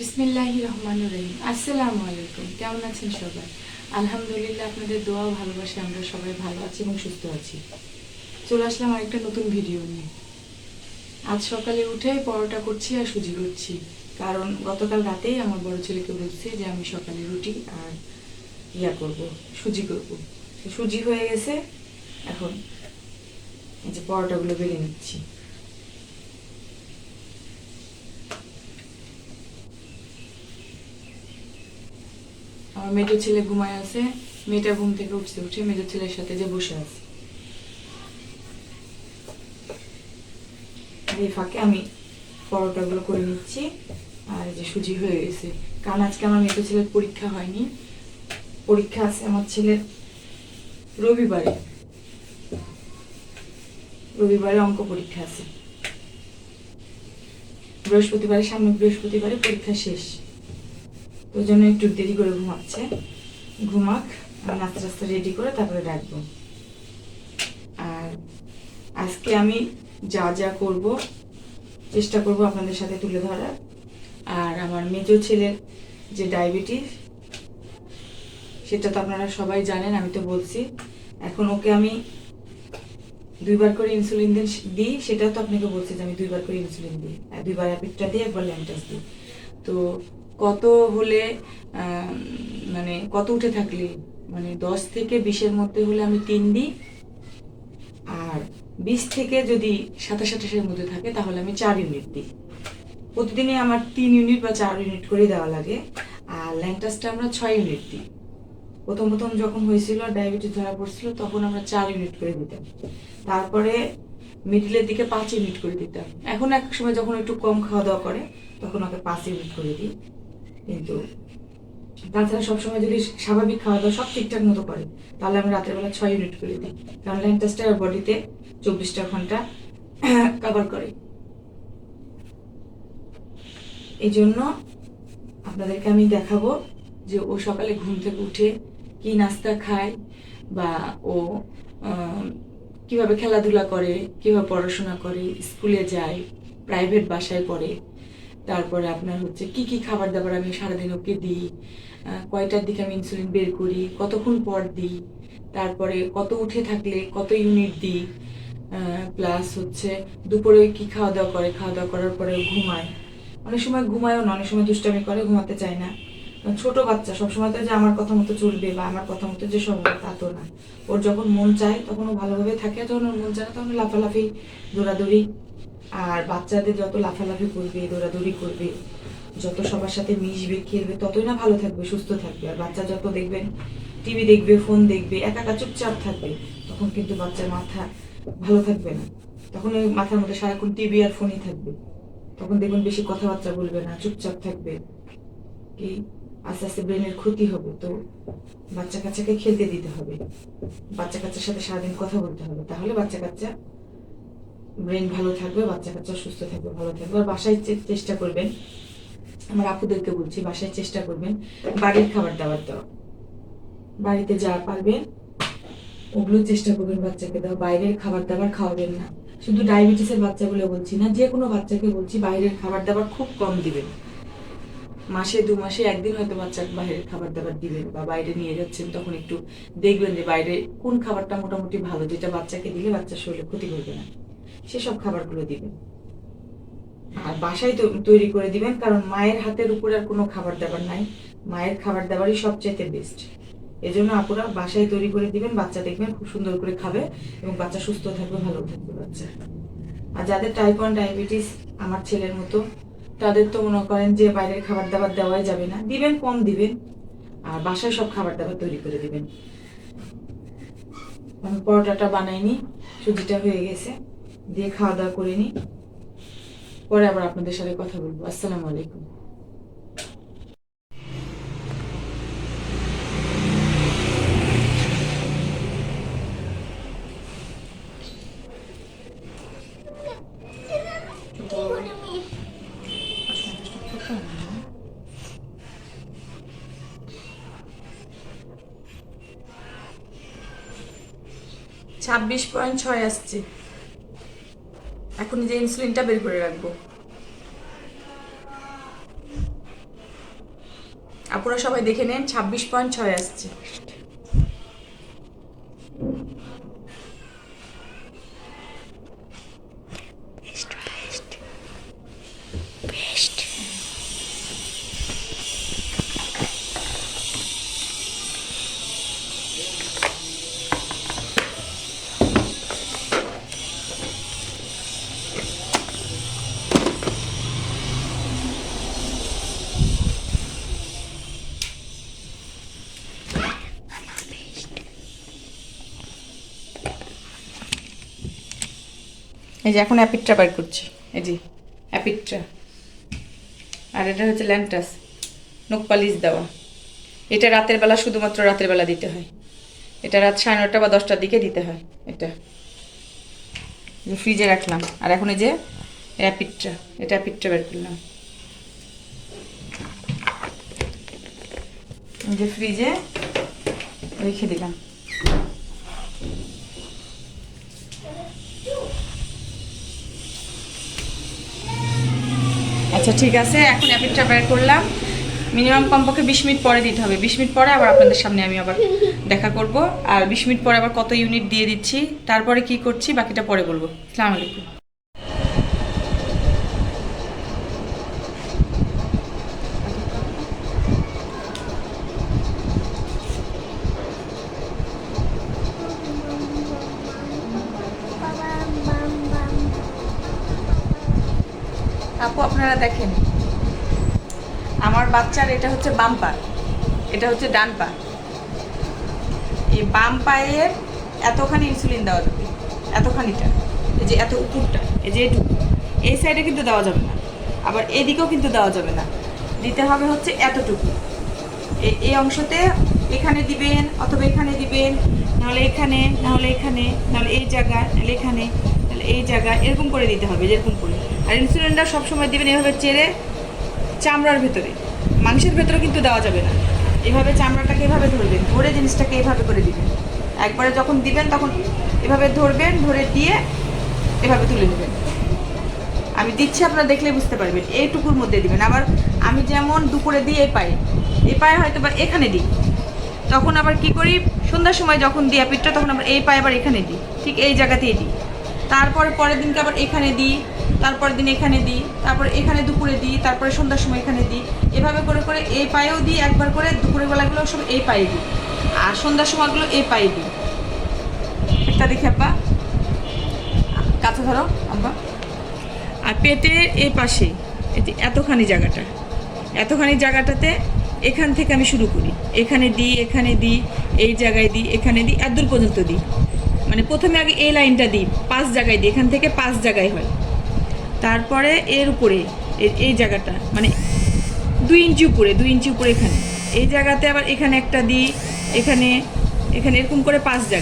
বিসমিল্লাহি রহমান রহিম আসসালামু আলাইকুম কেমন আছেন সবাই? আলহামদুলিল্লাহ, আপনাদের দোয়া ভালোবাসে আমরা সবাই ভালো আছি এবং সুস্থ আছি। চলে আসলাম আরেকটা নতুন ভিডিও নিয়ে। আজ সকালে উঠে পরোটা করছি আর সুজি করছি। কারণ গতকাল রাতেই আমার বড় ছেলেকে বলছি যে আমি সকালে রুটি আর ইয়া করব, সুজি করব। সুজি হয়ে গেছে। এখন এই যে পরোটাগুলো বেলে নিচ্ছি। আমার মেজো ছেলে ঘুমায় আছে, মেয়েটা ঘুম থেকে উঠছে, উঠে মেজো ছেলের সাথে যে বসে আছে। এই ফাঁকে আমি পরোটাগুলো করে নিচ্ছি, আর যে সুজি হয়ে গেছে। কারণ আজকে আমার মেজো ছেলের পরীক্ষা হয়নি। পরীক্ষা আছে আমার ছেলের রবিবারে। রবিবারে অঙ্ক পরীক্ষা আছে। বৃহস্পতিবারে, সামনে বৃহস্পতিবারে পরীক্ষা শেষ। ওই জন্য একটু দেরি করে ঘুমাচ্ছে। ঘুমাক, আমি নাস্তা আস্তে রেডি করে তারপরে ডাকবো আর আজকে আমি যা যা করব, চেষ্টা করব আপনাদের সাথে তুলে ধরার। আর আমার মেজো ছেলের যে ডায়াবেটিস সেটা তো আপনারা সবাই জানেন, আমি তো বলছি। এখন ওকে আমি দুইবার করে ইনসুলিন দিই, সেটাও তো আপনাকে বলছি যে আমি দুইবার করে ইনসুলিন দিই। দুইবার অ্যাপিকটা দিই, একবার ল্যান্টাস দিই। তো কত হলে মানে কত উঠে থাকলে? মানে দশ থেকে বিশের মধ্যে হলে আমি তিন দিই। আর বিশ থেকে যদি সাতাশ আঠাশের মধ্যে থাকে, তাহলে আমি চার ইউনিট দিই। প্রতিদিনই আমার তিন ইউনিট বা চার ইউনিট করে দেওয়া লাগে। আর ল্যান্টাসটা আমরা ছয় ইউনিট দিই। প্রথম প্রথম যখন হয়েছিল ডায়াবেটিস ধরা পড়ছিল, তখন আমরা চার ইউনিট করে দিতাম। তারপরে মিডিলের দিকে পাঁচ ইউনিট করে দিতাম। এখন এক সময় যখন একটু কম খাওয়া দাওয়া করে, তখন ওকে পাঁচ ইউনিট করে দিই। তাছাড়া সবসময় যদি স্বাভাবিক খাওয়া দাওয়া সব ঠিকঠাক মতো করে, তাহলে আমি রাতের বেলা ছয় ইউনিট করে। দিই কারণ ল্যান্টাসটা বডিতে চব্বিশটা ঘণ্টা কভার করে। এই জন্য আপনাদেরকে আমি দেখাবো যে ও সকালে ঘুম থেকে উঠে কি নাস্তা খায় বা ও কীভাবে খেলাধুলা করে, কীভাবে পড়াশোনা করে, স্কুলে যায় প্রাইভেট বাসায় পড়ে তারপরে আপনার হচ্ছে কি কি খাবার দাবার আমি সারাদিন ওকে দিই কয়টার দিকে আমি ইনসুলিন বের করি, কতক্ষণ পর দিই, তারপরে কত উঠে থাকলে কত ইউনিট দিই প্লাস হচ্ছে দুপুরে কি খাওয়া দাওয়া করে খাওয়া দাওয়া করার পরে ঘুমায়। অনেক সময় ঘুমায়ও না, অনেক সময় দুষ্টামি করে, ঘুমাতে চায় না। ছোট বাচ্চা, সবসময় তো যে আমার কথা মতো চলবে বা আমার কথা মতো যে সব তা তো না। ওর যখন মন চায়, তখন ও ভালোভাবে থাকে, যখন ওর মন চায় না, তখন লাফালাফি, দৌড়াদৌড়ি আর বাচ্চাদের যত লাফালাফি করবে, দৌড়াদৌড়ি করবে, যত সবার সাথে মিশবে, খেলবে, ততই না ভালো থাকবে, সুস্থ থাকবে। আর বাচ্চা যত দেখবেন টিভি দেখবে ফোন দেখবে একা চুপচাপ থাকবে, তখন কিন্তু বাচ্চার মাথা ভালো থাকবে না। তখন ওই মাথার মধ্যে সারাক্ষণ টিভি আর ফোনই থাকবে। তখন দেখবেন বেশি কথাবার্তা বলবে না, চুপচাপ থাকবে। কি? আস্তে আস্তে ব্রেনের ক্ষতি হবে, তো বাচ্চা কাচ্চাকে খেলতে দিতে হবে। বাচ্চা কাচ্চার সাথে সারাদিন কথা বলতে হবে, তাহলে বাচ্চা কাচ্চা ব্রেন ভালো থাকবে বাচ্চা কাচ্চা সুস্থ থাকবে, ভালো থাকবে। আর বাসায় চেষ্টা করবেন, আমার আপুদেরকে বলছি, বাসায় চেষ্টা করবেন বাড়ির খাবার দাবার দেওয়া। বাড়িতে যা পারবেন, ওগুলো চেষ্টা করবেন বাচ্চাকে দেওয়া। বাইরের খাবার দাবার খাওয়াবেন না। শুধু ডায়াবেটিসের বাচ্চাগুলো বলছি না, যে কোনো বাচ্চাকে বলছি, বাইরের খাবার দাবার খুব কম দিবেন। মাসে দু মাসে একদিন হয়তো বাচ্চাকে বাইরের খাবার দাবার দিবেন বা বাইরে নিয়ে যাচ্ছেন, তখন একটু দেখবেন যে বাইরে কোন খাবারটা মোটামুটি ভালো, যেটা বাচ্চাকে দিলে বাচ্চার শরীরে ক্ষতি করবে না। সেসব খাবারগুলো দিবেন। আর বাসায় তৈরি করে দিবেন, কারণ মায়ের হাতের উপরে আর কোনো খাবার দাবার নাই। মায়ের খাবার দাবারই সবচেয়ে বেস্ট এজন্য আপুরা বাসায় তৈরি করে দিবেন, বাচ্চা দেখবেন, খুব সুন্দর করে খাবে এবং বাচ্চা সুস্থ থাকবে, ভালো থাকবে বাচ্চা। আর যাদের টাইপ ওয়ান ডায়াবেটিস আমার ছেলের মতো, তাদের তো মনে করেন যে বাইরের খাবার দাবার দেওয়াই যাবে না। দিবেন, কম দিবেন, আর বাসায় সব খাবার দাবার তৈরি করে দিবেন। আমি পরোটাটা বানাইনি, সুজিটা হয়ে গেছে। দিয়ে খাওয়া দাওয়া করে নিই। পরে আবার আপনাদের সাথে কথা বলব। আসসালামু আলাইকুম। ছাব্বিশ পয়েন্ট ছয় আসছে। এখন যে ইনসুলিনটা বের করে রাখব। আপনারা সবাই দেখে নেন ছাব্বিশ পয়েন্ট ছয় আসছে। এই যে এখন অ্যাপিটটা বার করছি। এই যে অ্যাপিটটা আর এটা হচ্ছে ল্যান্টাস। নখ পালিশ দেওয়া। এটা রাতের বেলা শুধুমাত্র রাতের বেলা দিতে হয়। এটা রাত সাড়ে নটা বা দশটার দিকে দিতে হয় এটা। ফ্রিজে রাখলাম। আর এখন এই যে র্যাপিডটা এটা র্যাপিডটা বের করলাম। যে ফ্রিজে রেখে দিলাম। আচ্ছা ঠিক আছে, এখন অ্যাপিটটা বের করলাম। মিনিমাম কমপক্ষে বিশ মিনিট পরে দিতে হবে। বিশ মিনিট পরে আবার আপনাদের সামনে আমি আবার দেখা করব। আর বিশ মিনিট পরে আবার কত ইউনিট দিয়ে দিচ্ছি, তারপরে কি করছি, বাকিটা পরে বলব। আসসালামু আলাইকুম। আপনারা দেখেন, আমার বাচ্চার এটা হচ্ছে বাম পা, এটা হচ্ছে ডান পা। এই বাম পায়ের এতখানি ইনসুলিন দেওয়া যাবে, এতখানিটা, এই যে এত উপরটা, এই যে এটুকু, এই সাইডে কিন্তু দেওয়া যাবে না, আবার এদিকেও কিন্তু দেওয়া যাবে না। দিতে হবে হচ্ছে এতটুকু। এই অংশতে এখানে দিবেন অথবা এখানে দিবেন, নাহলে এখানে নাহলে এখানে, নাহলে এই জায়গায়, নাহলে এখানে, নাহলে এই জায়গায়, এরকম করে দিতে হবে, যেরকম করে। আর ইনসুলিনটা সবসময় দিবেন এভাবে চেড়ে চামড়ার ভেতরে। মাংসের ভেতরে কিন্তু দেওয়া যাবে না। এভাবে চামড়াটাকে এভাবে ধরবেন, ধরে জিনিসটাকে এভাবে করে দিবেন। একবারে যখন দিবেন তখন এভাবে ধরবেন, ধরে দিয়ে এভাবে তুলে নেবেন। আমি দিচ্ছি, আপনারা দেখলে বুঝতে পারবেন। এইটুকুর মধ্যে দিবেন। আবার আমি যেমন দুপুরে এই পায়ে। এই পায়ে হয়তো বা এখানে দিই। তখন আবার কি করি? সন্ধ্যার সময় যখন দিই পিঠটা তখন আবার এই পায়ে আবার এখানে দিই। ঠিক এই জায়গাতেই দিই। তারপরে পরের দিনকে আবার এখানে দিই। তারপরের দিন এখানে দিই, তারপর এখানে দুপুরে দিই, তারপরে সন্ধ্যার সময় এখানে দিই। এভাবে করে করে এই পায়েও দিই, একবার করে দুপুরের বেলাগুলো সব এই পায়ে দিই। আর সন্ধ্যার সময়গুলো এই পায়ে দিই। একটা দেখি আব্বা। কাছে ধরো, আব্বা। আর পেটের এই পাশে যে এতখানি জায়গাটা। এতখানি জায়গাটাতে এখান থেকে আমি শুরু করি। এখানে দিই এখানে দিই, এই জায়গায় দিই, এখানে দিই এত দূর পর্যন্ত দিই। মানে প্রথমে আগে এই লাইনটা দিই, পাঁচ জায়গায় দিই। এখান থেকে পাঁচ জায়গায় হয়। তারপরে এর উপরে এই জায়গাটা মানে দুই ইঞ্চি উপরে, দুই ইঞ্চি উপরে এখানে। এই জায়গাতে আবার এখানে একটা দিই, এখানে এখানে এরকম করে পাঁচ জায়গা।